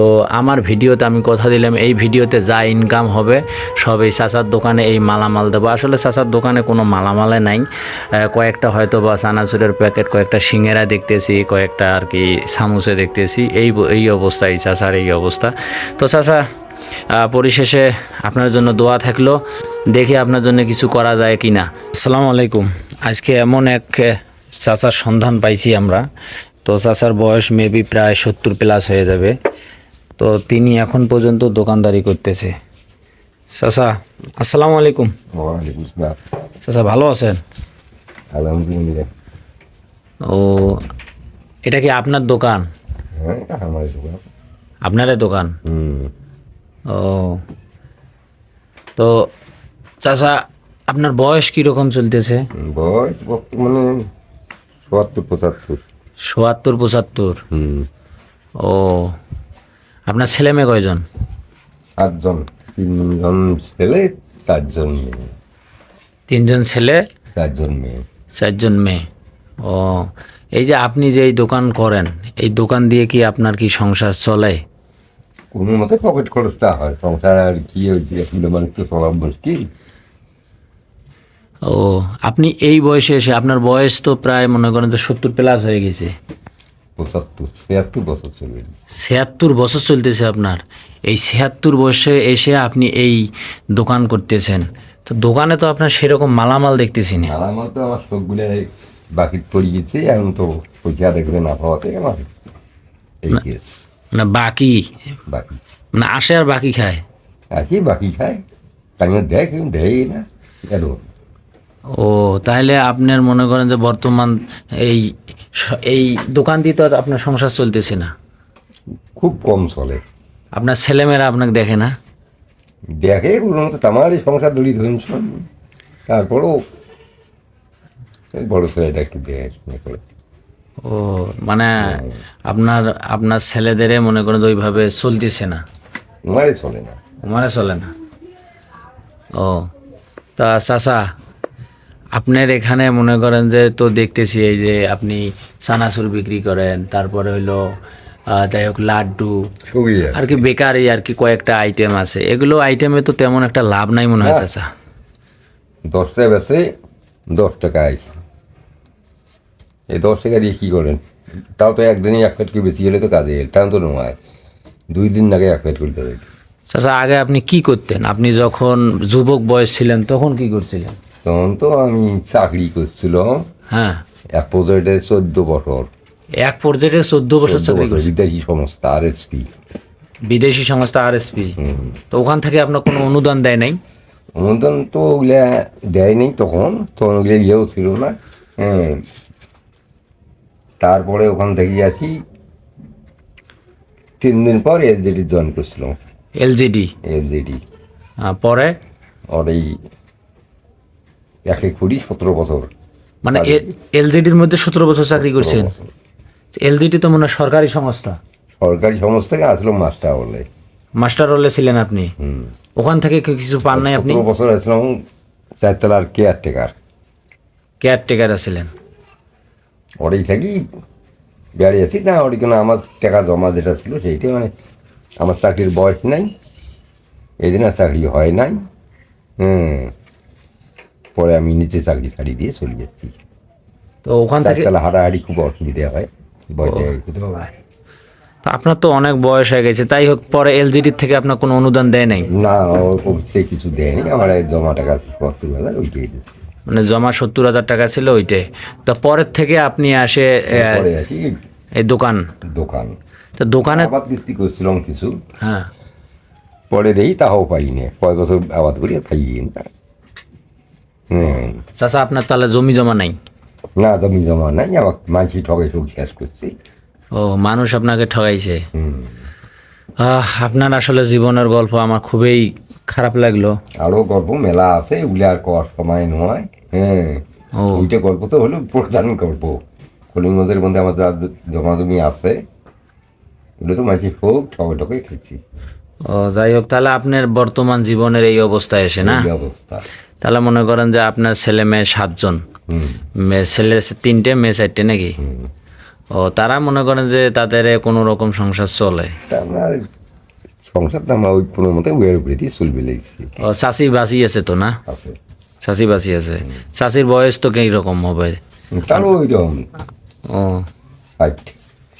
তো আমার ভিডিওতে আমি কথা দিলাম, এই ভিডিওতে যা ইনকাম হবে সব এই চাচার দোকানে এই মালামাল দেবো। আসলে চাচার দোকানে কোনো মালামালে নাই। কয়েকটা হয়তো বা চানাচুরের প্যাকেট, কয়েকটা সিঙ্গেরা দেখতেছি, কয়েকটা আর কি সামুসে দেখতেছি। এই এই অবস্থা এই চাচার এই অবস্থা। তো চাচা পরিশেষে আপনার জন্য দোয়া থাকল। দেখি আপনার জন্য কিছু করা যায় কি না আসসালামু আলাইকুম। আজকে এমন এক চাচার সন্ধান পাইছি আমরা। তো চাচার বয়স মেবি প্রায় সত্তর প্লাস হয়ে যাবে। তো তিনি এখন পর্যন্ত দোকানদারি করতেছে। চাচা আসসালামু আলাইকুম। চাচা ভালো আছেন? আলহামদুলিল্লাহ। ও এটা কি আপনার দোকান? হ্যাঁ আমার দোকান। আপনারই দোকান? হুম। ও। তো চাচা আপনার বয়স কীরকম চলতেছে? বয়স বর্তমানে চুয়াত্তর পঁচাত্তর। সোয়াত্তর পঁচাত্তর? ও। আপনার ছেলে মেয়ে কয়জন? আটজন তিনজন ছেলে চারজন মেয়ে। তিনজন ছেলে চারজন মেয়ে। চারজন মেয়ে। ও এই যে আপনি যে এই দোকান করেন এই দোকান দিয়ে কি আপনার কি সংসার চলে? কোনো মতে পকেট খরচটা হয়। সংসার আর কি মানুষ তো চলা মুশকিল ও আপনি এই বয়সে এসে আপনার বয়স তো প্রায় মনে করেন যে সত্তর প্লাস হয়ে গেছে। পঁচাত্তর ছিয়াত্তর বছর চলে ছিয়াত্তর বছর চলতেছে আপনার। এই ছিয়াত্তর বয়সে এসে আপনি এই দোকান করতেছেন। তো দোকানে তো আপনার সেরকম মালামাল দেখতেছি না। মালামাল তো আমার সবগুলো বাকি পড়ে গেছে এখন তো পয়সা দেখবে না পাওয়াতে আমার মানে বাকি? বাকি। মানে আসে আর বাকি খায়? আর কি বাকি খায়। দেয় কেউ দেয় না। এরকম। ও তাহলে আপনার মনে করেন যে বর্তমান এই এই দোকান দিয়ে তো আর আপনার সংসার চলতেছে না। খুব কম চলে। আপনার ছেলেমেয়েরা আপনাকে দেখে না? দেখে কোনো মতো আমারই সংসার দড়ি ধরুন তারপরও বড় ছেলেটা একটু দেয় ও মানে আপনার আপনার ছেলেদের মনে করেন যে ওইভাবে চলতেছে না। চলে না। চলে না। ও তা চাচা আপনার এখানে মনে করেন যে তো দেখতেছি এই যে আপনি চানাচুর বিক্রি করেন তারপরে হইল যাই হোক লাড্ডু আর কি বেকারি আর কি কয়েকটা আইটেম আছে। এগুলো আইটেমে তো তেমন একটা লাভ নাই মনে হয় চাচা। দশটা বেছে দশ টাকায় এই দশ টাকা দিয়ে কী করেন? তাও তো একদিনই এক প্লেট করে বেশি গেলে তো কাজে এল তেমন তো নয়। দুই দিন আগে এক প্লেট করতে চাচা আগে আপনি কি করতেন? আপনি যখন যুবক বয়স ছিলেন তখন কি করছিলেন? তখন তো আমি চাকরি করছিলাম। হ্যাঁ। এক প্রজেক্টে চোদ্দ বছর। এক পর্যায়ে চোদ্দ বছর চাকরি করছেন? বিদেশি সংস্থা আর এসপি বিদেশি সংস্থা আরএসপি। তো ওখান থেকে আপনার কোনো অনুদান দেয় নাই? অনুদান তো ওগুলা দেয়নি তখন তখন ওগুলো ইয়েও ছিল না। হ্যাঁ। তারপরে ওখান থেকে আসি তিন দিন পর এলজেডি জয়েন করছিলাম। এলজিডি। এলজেডি। পরে? ওর এই একে কুড়ি সতেরো বছর মানে এলজিডির মধ্যে সতেরো বছর চাকরি করছেন? এলজিডি তো মনে হয় সরকারি সংস্থা। সরকারি সংস্থাকে আসলো মাস্টার বলে মাস্টার রোলে ছিলেন আপনি? ওখান থেকে কিছু পান নাই আপনি? বছর আসলাম চারতলার কেয়ারটেকার। কেয়ারটেকার ছিলেন ওরাই থাকি বেড়ে আছি না ওর কোনো আমার টাকা জমা যেটা ছিল সেইটাই মানে আমার চাকরির বয়স নাই এই দিন আর চাকরি হয় নাই। হুম। পরে আমি নিচে চাকরি ছাড়ি দিয়ে চলে যাচ্ছি। তো ওখান থেকে চারতলা হাঁটাহাঁটি খুব অসুবিধা হয়। তো। আপনার তো অনেক বয়স হয়ে গেছে তাই হোক পরে এলজিডির থেকে আপনার কোনো অনুদান দেয় নাই? না অফিসে কিছু দেয়নি আমার জমা টাকা সত্তর হাজার ওইটাই মানে জমা সত্তর হাজার টাকা ছিল ওইটাই। তো পরের থেকে আপনি আসে এই দোকান? দোকান। তো দোকানে আবাদ কিস্তি করছিলাম কিছু। হ্যাঁ। পরে দেই তাও পাই না কয় বছর আবাদ করি আর খাইয়ে না চাচা আপনার তাহলে জমি জমা নাই? না জমি জমা নাই আমার মানসি ঠকে সব শেষ করছি। ও মানুষ আপনাকে। আহ, আপনার আসলে জীবনের গল্প আমার খুবই খারাপ লাগল। আরও গল্প মেলা আছে ওগুলো আর কর সময় নয় হ্যাঁ। ও। ওইটা গল্প তো হলো প্রধান গল্প। কলিঙ্গদের মধ্যে আমার যা জমা জমি আছে ওগুলো তো মানসি খুব ঠকে ঠকে খেয়েছি। ও যাই হোক তাহলে আপনার বর্তমান জীবনের এই অবস্থায় এসে না? অবস্থা। তাহলে মনে করেন যে আপনার ছেলে মেয়ে সাতজন। মেয়ে ছেলে তিনটে মেয়ে চারটে নাকি? ও তারা মনে করেন যে তাদের কোনো রকম সংসার চলে। সংসার তো আমার ওই কোনো মতে উয়ের উপরে দিয়ে চলবে লেগেছি ও চাষি বাঁচি আছে তো না? চাষি বাঁচি আছে। চাষির বয়স তো কী রকম হবে? তারও ওই রকম ও। ষাট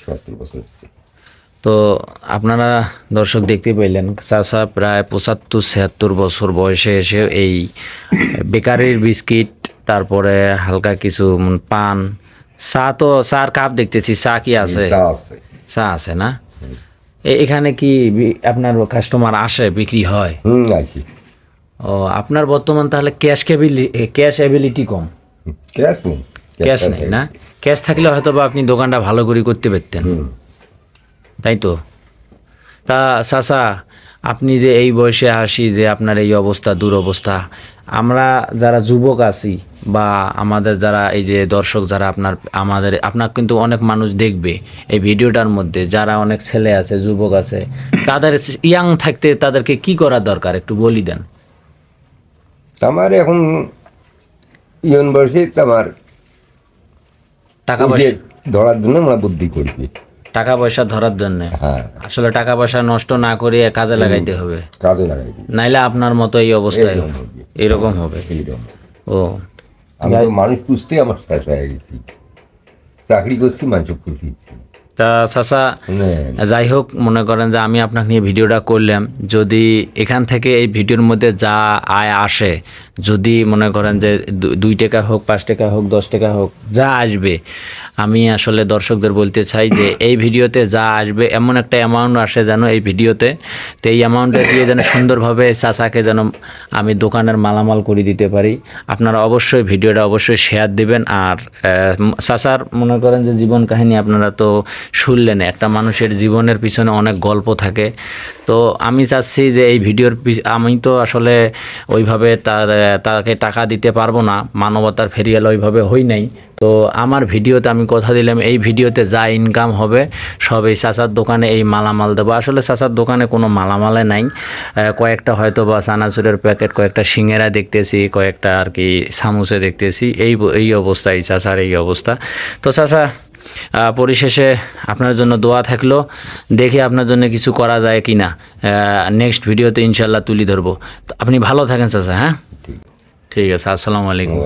সত্তর বছর। তো আপনারা দর্শক দেখতে পাইলেন চাষা প্রায় পঁচাত্তর ছিয়াত্তর বছর বয়সে এসে এই বেকারির বিস্কিট তারপরে হালকা কিছু পান চা তো চার কাপ দেখতেছি চা কি আছে? চা আছে। না? এখানে কি আপনার কাস্টমার আসে বিক্রি হয়? ও আপনার বর্তমান তাহলে ক্যাশ ক্যাশ অ্যাবিলিটি কম? ক্যাশ নেই। ক্যাশ নেই না? ক্যাশ থাকলে হয়তো বা আপনি দোকানটা ভালো করে করতে পারতেন। তাই তো? তা চাচা আপনি যে এই বয়সে আসি যে আপনার এই অবস্থা দুরবস্থা আমরা যারা যুবক আছি বা আমাদের যারা এই যে দর্শক যারা আপনার আমাদের আপনার কিন্তু অনেক মানুষ দেখবে এই ভিডিওটার মধ্যে যারা অনেক ছেলে আছে যুবক আছে তাদের ইয়াং থাকতে তাদেরকে কি করা দরকার? একটু বলি দেন। আমার এখন ইয়ন বয়সে আমার টাকা পয়সা? ধরার জন্য আমরা বুদ্ধি করছি। টাকা পয়সা ধরার জন্য। হ্যাঁ। আসলে টাকা পয়সা নষ্ট না করে কাজে লাগাইতে হবে। কাজে লাগাই দিই নাইলে আপনার মতো এই অবস্থায় এরকম হবে। ও। আমি তো মানুষ পুষতে আমার শেষ হয়ে গেছি। চাকরি করছি মানুষ পুষিয়েছি তা চাচা যাই হোক মনে করেন যে আমি আপনাকে নিয়ে ভিডিওটা করলাম। যদি এখান থেকে এই ভিডিওর মধ্যে যা আয় আসে যদি মনে করেন যে দুই টাকা হোক পাঁচ টাকা হোক দশ টাকা হোক যা আসবে আমি আসলে দর্শকদের বলতে চাই যে এই ভিডিওতে যা আসবে, এমন একটা অ্যামাউন্ট আসে যেন এই ভিডিওতে। তো এই অ্যামাউন্টটা দিয়ে যেন সুন্দরভাবে চাচাকে যেন আমি দোকানের মালামাল করে দিতে পারি। আপনারা অবশ্যই ভিডিওটা অবশ্যই শেয়ার দিবেন। আর চাচার মনে করেন যে জীবন কাহিনী আপনারা তো শুনলেন, একটা মানুষের জীবনের পিছনে অনেক গল্প থাকে। তো আমি চাচ্ছি যে এই ভিডিওর আমি তো আসলে ওইভাবে তার তাকে টাকা দিতে পারব না। মানবতার ফেরিয়াল ওইভাবে হই নাই। তো আমার ভিডিওতে আমি কথা দিলাম এই ভিডিওতে যা ইনকাম হবে সব এই চাচার দোকানে এই মালামাল দেবো। আসলে চাচার দোকানে কোনো মালামালে নাই। কয়েকটা হয়তো বা চানাচুরের প্যাকেট কয়েকটা সিঙ্গেরা দেখতেছি কয়েকটা আর কি সামুসে দেখতেছি। এই এই অবস্থা এই চাচার এই অবস্থা। তো চাচা পরিশেষে আপনার জন্য দোয়া থাকল। দেখে আপনার জন্য কিছু করা যায় কি না নেক্সট ভিডিওতে ইনশাল্লাহ তুলি ধরবো। আপনি ভালো থাকেন চাচা হ্যাঁ? ঠিক। আছে আসসালামু আলাইকুম।